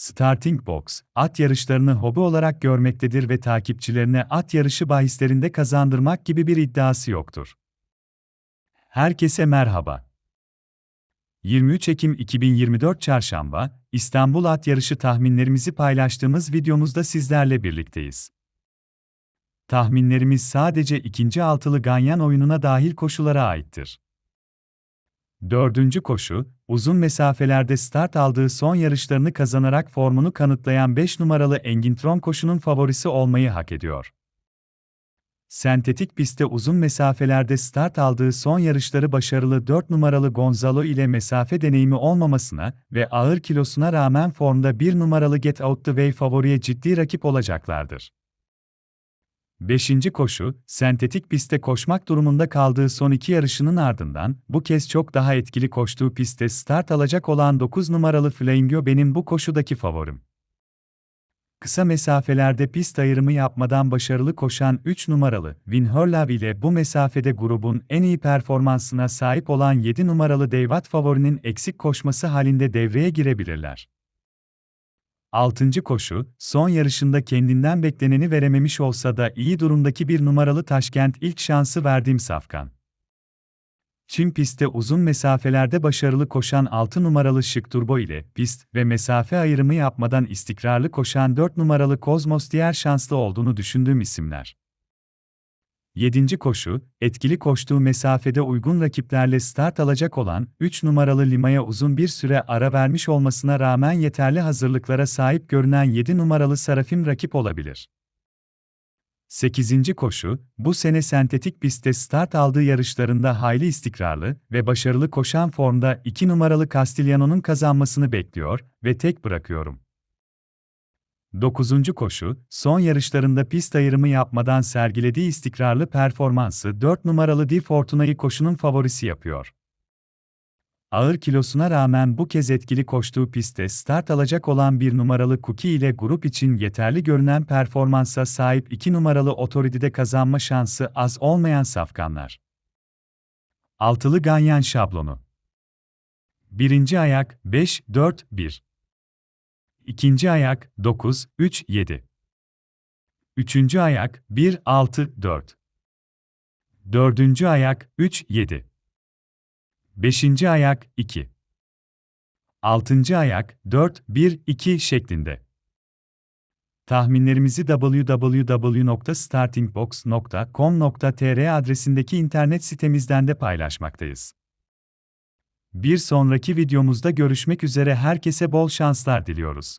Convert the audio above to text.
Starting Box, at yarışlarını hobi olarak görmektedir ve takipçilerine at yarışı bahislerinde kazandırmak gibi bir iddiası yoktur. Herkese merhaba. 23 Ekim 2024 Çarşamba, İstanbul At Yarışı tahminlerimizi paylaştığımız videomuzda sizlerle birlikteyiz. Tahminlerimiz sadece ikinci altılı ganyan oyununa dahil koşulara aittir. Dördüncü koşu, uzun mesafelerde start aldığı son yarışlarını kazanarak formunu kanıtlayan 5 numaralı Engintron koşunun favorisi olmayı hak ediyor. Sentetik pistte uzun mesafelerde start aldığı son yarışları başarılı 4 numaralı Gonzalo ile mesafe deneyimi olmamasına ve ağır kilosuna rağmen formda 1 numaralı Get Out the Way favoriye ciddi rakip olacaklardır. Beşinci koşu, sentetik pistte koşmak durumunda kaldığı son iki yarışının ardından, bu kez çok daha etkili koştuğu pistte start alacak olan 9 numaralı Flamingo benim bu koşudaki favorim. Kısa mesafelerde pist ayrımı yapmadan başarılı koşan 3 numaralı Win Hurlave ile bu mesafede grubun en iyi performansına sahip olan 7 numaralı Deyvat favorinin eksik koşması halinde devreye girebilirler. Altıncı koşu, son yarışında kendinden bekleneni verememiş olsa da iyi durumdaki bir numaralı Taşkent ilk şansı verdiğim Safkan. Çin pistte uzun mesafelerde başarılı koşan 6 numaralı Şık Turbo ile pist ve mesafe ayrımı yapmadan istikrarlı koşan 4 numaralı Kozmos diğer şanslı olduğunu düşündüğüm isimler. 7. koşu, etkili koştuğu mesafede uygun rakiplerle start alacak olan 3 numaralı Lima'ya uzun bir süre ara vermiş olmasına rağmen yeterli hazırlıklara sahip görünen 7 numaralı Sarafim rakip olabilir. 8. koşu, bu sene sentetik pistte start aldığı yarışlarında hayli istikrarlı ve başarılı koşan formda 2 numaralı Castigliano'nun kazanmasını bekliyor ve tek bırakıyorum. 9. koşu, son yarışlarında pist ayrımı yapmadan sergilediği istikrarlı performansı 4 numaralı Di Fortuna'yı koşunun favorisi yapıyor. Ağır kilosuna rağmen bu kez etkili koştuğu pistte start alacak olan bir numaralı Cookie ile grup için yeterli görünen performansa sahip 2 numaralı Authority'de kazanma şansı az olmayan safkanlar. Altılı Ganyan şablonu Birinci ayak 5-4-1 İkinci ayak 9 3 7. Üçüncü ayak 1 6 4. Dördüncü ayak 3 7. Beşinci ayak 2. Altıncı ayak 4 1 2 şeklinde. Tahminlerimizi www.startingbox.com.tr adresindeki internet sitemizden de paylaşmaktayız. Bir sonraki videomuzda görüşmek üzere herkese bol şanslar diliyoruz.